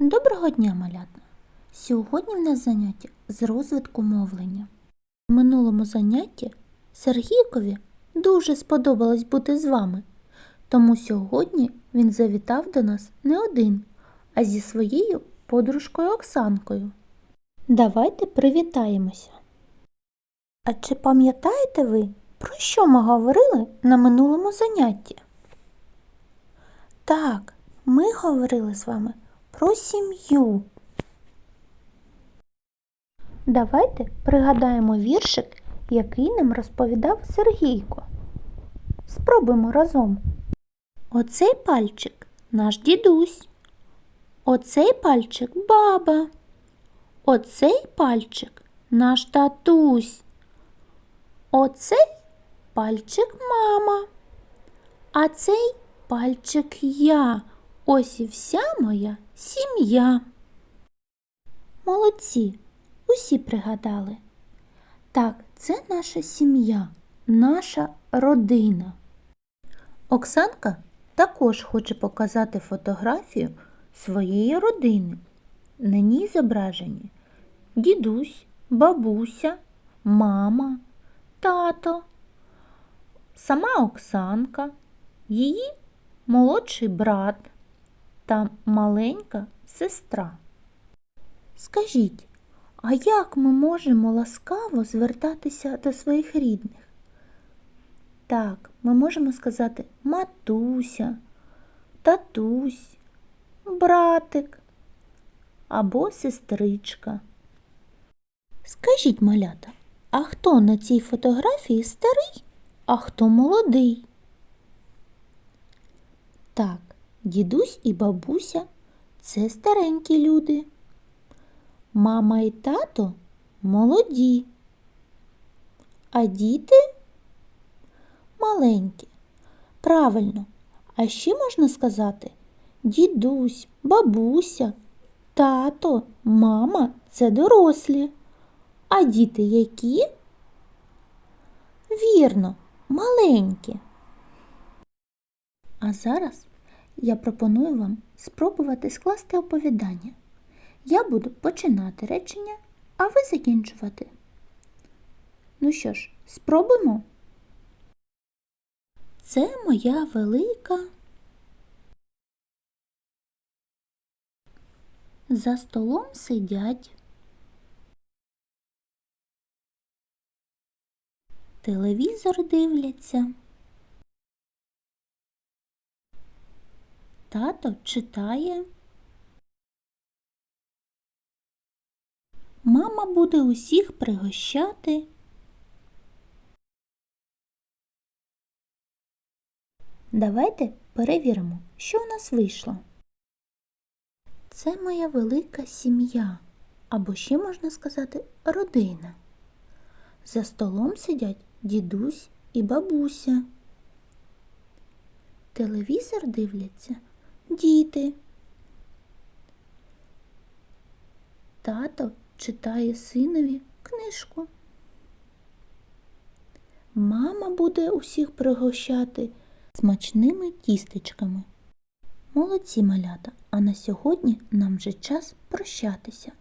Доброго дня, малята! Сьогодні в нас заняття з розвитку мовлення. В минулому занятті Сергійкові дуже сподобалось бути з вами, тому сьогодні він завітав до нас не один, а зі своєю подружкою Оксанкою. Давайте привітаємося. А чи пам'ятаєте ви, про що ми говорили на минулому занятті? Так, ми говорили з вами про сім'ю. Давайте пригадаємо віршик, який нам розповідав Сергійко. Спробуємо разом. Оцей пальчик наш дідусь. Оцей пальчик баба. Оцей пальчик наш татусь. Оцей пальчик мама. А цей пальчик я. Ось і вся моя сім'я. Молодці, усі пригадали. Так, це наша сім'я, наша родина. Оксанка також хоче показати фотографію своєї родини. На ній зображені дідусь, бабуся, мама, тато, сама Оксанка, її молодший брат та маленька сестра. Скажіть, а як ми можемо ласкаво звертатися до своїх рідних? Так, ми можемо сказати матуся, татусь, братик або сестричка. Скажіть, малята, а хто на цій фотографії старий, а хто молодий? Так, дідусь і бабуся це старенькі люди. Мама і тато молоді, а діти маленькі. Правильно, а ще можна сказати дідусь, бабуся, тато, мама це дорослі. А діти які? Вірно, маленькі. А зараз я пропоную вам спробувати скласти оповідання. Я буду починати речення, а ви закінчувати. Ну що ж, спробуємо. Це моя велика. За столом сидять. Телевізор дивляться. Тато читає. Мама буде усіх пригощати. Давайте перевіримо, що в нас вийшло. Це моя велика сім'я, або ще можна сказати родина. За столом сидять дідусь і бабуся. Телевізор дивляться діти. Тато читає синові книжку. Мама буде усіх пригощати смачними тістечками. Молодці малята, а на сьогодні нам вже час прощатися.